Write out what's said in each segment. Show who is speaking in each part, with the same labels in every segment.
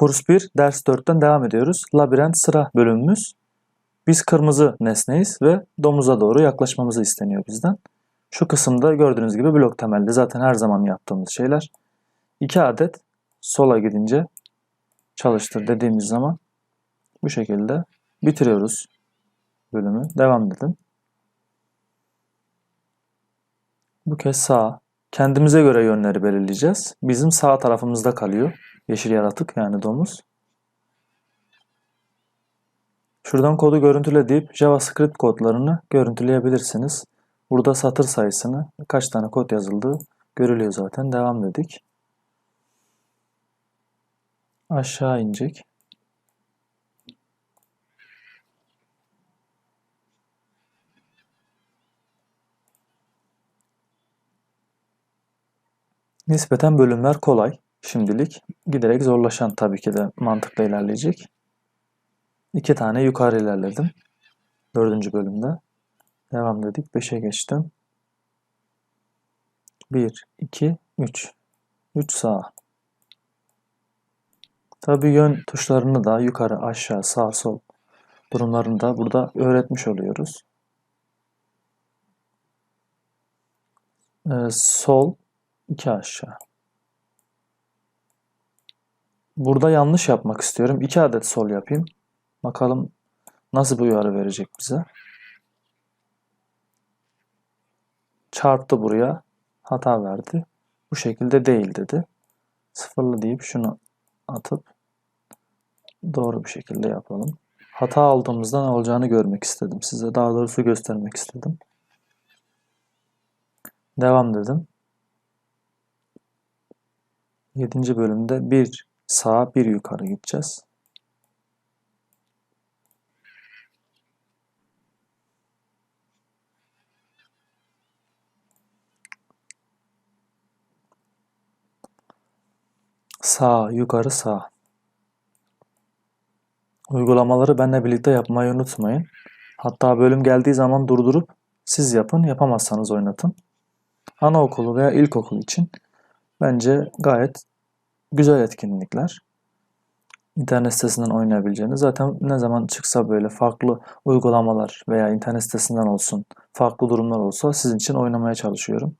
Speaker 1: Kurs 1, ders 4'ten devam ediyoruz. Labirent sıra bölümümüz. Biz kırmızı nesneyiz ve domuza doğru yaklaşmamızı isteniyor bizden. Şu kısımda gördüğünüz gibi blok temelli zaten her zaman yaptığımız şeyler. 2 adet sola gidince çalıştır dediğimiz zaman bu şekilde bitiriyoruz bölümü. Devam edin. Bu kez sağa. Kendimize göre yönleri belirleyeceğiz. Bizim sağ tarafımızda kalıyor. Yeşil yaratık yani domuz. Şuradan kodu görüntüle deyip JavaScript kodlarını görüntüleyebilirsiniz. Burada satır sayısını, kaç tane kod yazıldığı görülüyor zaten. Devam dedik. Aşağı inecek. Nispeten bölümler kolay şimdilik. Giderek zorlaşan tabii ki de mantıkla ilerleyecek. İki tane yukarı ilerledim. Dördüncü bölümde. Devam dedik. Beşe geçtim. Bir, iki, üç. Üç sağ. Tabii yön tuşlarını da yukarı, aşağı, sağ, sol durumlarını da burada öğretmiş oluyoruz. Ee, sol, iki aşağı. Burada yanlış yapmak istiyorum. 2 adet sol yapayım. Bakalım nasıl bir uyarı verecek bize. Çarptı buraya. Hata verdi. Bu şekilde değil dedi. Sıfırlı deyip şunu atıp doğru bir şekilde yapalım. Hata aldığımızda ne olacağını görmek istedim. Size daha doğrusu göstermek istedim. Devam dedim. 7. bölümde bir sağa bir yukarı gideceğiz. Sağ, yukarı, sağ. Uygulamaları benimle birlikte yapmayı unutmayın. Hatta bölüm geldiği zaman durdurup siz yapın, yapamazsanız oynatın. Anaokulu veya ilkokul için bence gayet güzel etkinlikler. İnternet sitesinden oynayabileceğiniz. Zaten ne zaman çıksa böyle farklı uygulamalar veya internet sitesinden olsun, farklı durumlar olsa sizin için oynamaya çalışıyorum.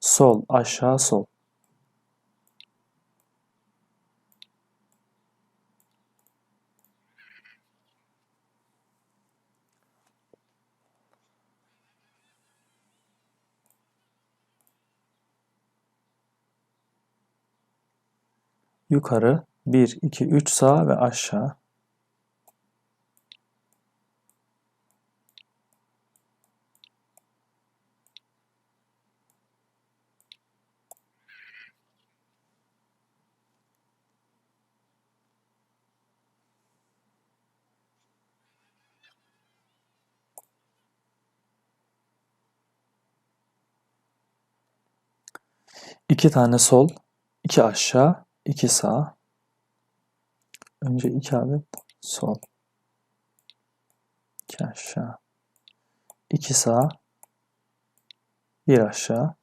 Speaker 1: Sol, aşağı, sol. Yukarı 1, 2, 3 sağ ve aşağı. İki tane sol, iki aşağı, iki sağ. Önce iki adet sol. iki aşağı. iki sağ. Bir aşağı.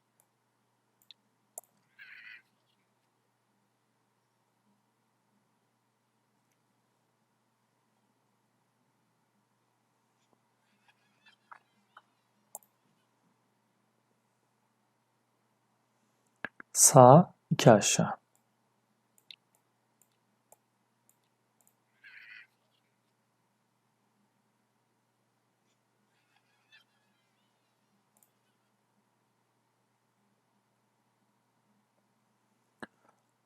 Speaker 1: Sağ, iki aşağı.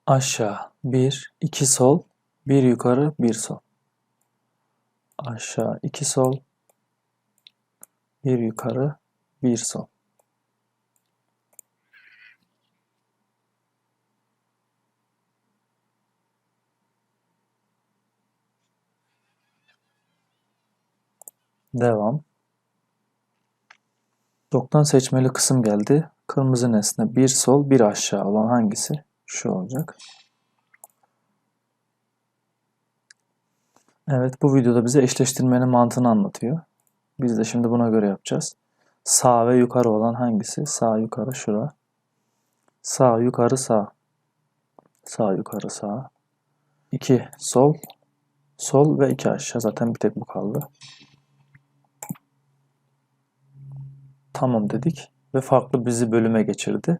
Speaker 1: Aşağı bir, iki sol, bir yukarı, bir sol. Aşağı iki sol, bir yukarı, bir sol. Devam. Çoktan seçmeli kısım geldi. Kırmızı nesne bir sol bir aşağı olan hangisi? Şu olacak. Evet bu videoda bize eşleştirmenin mantığını anlatıyor. Biz de şimdi buna göre yapacağız. Sağ ve yukarı olan hangisi? Sağ yukarı şura. Sağ yukarı sağ. Sağ yukarı sağ. 2 sol, sol ve 2 aşağı. Zaten bir tek bu kaldı. Tamam dedik ve farklı bizi bölüme geçirdi.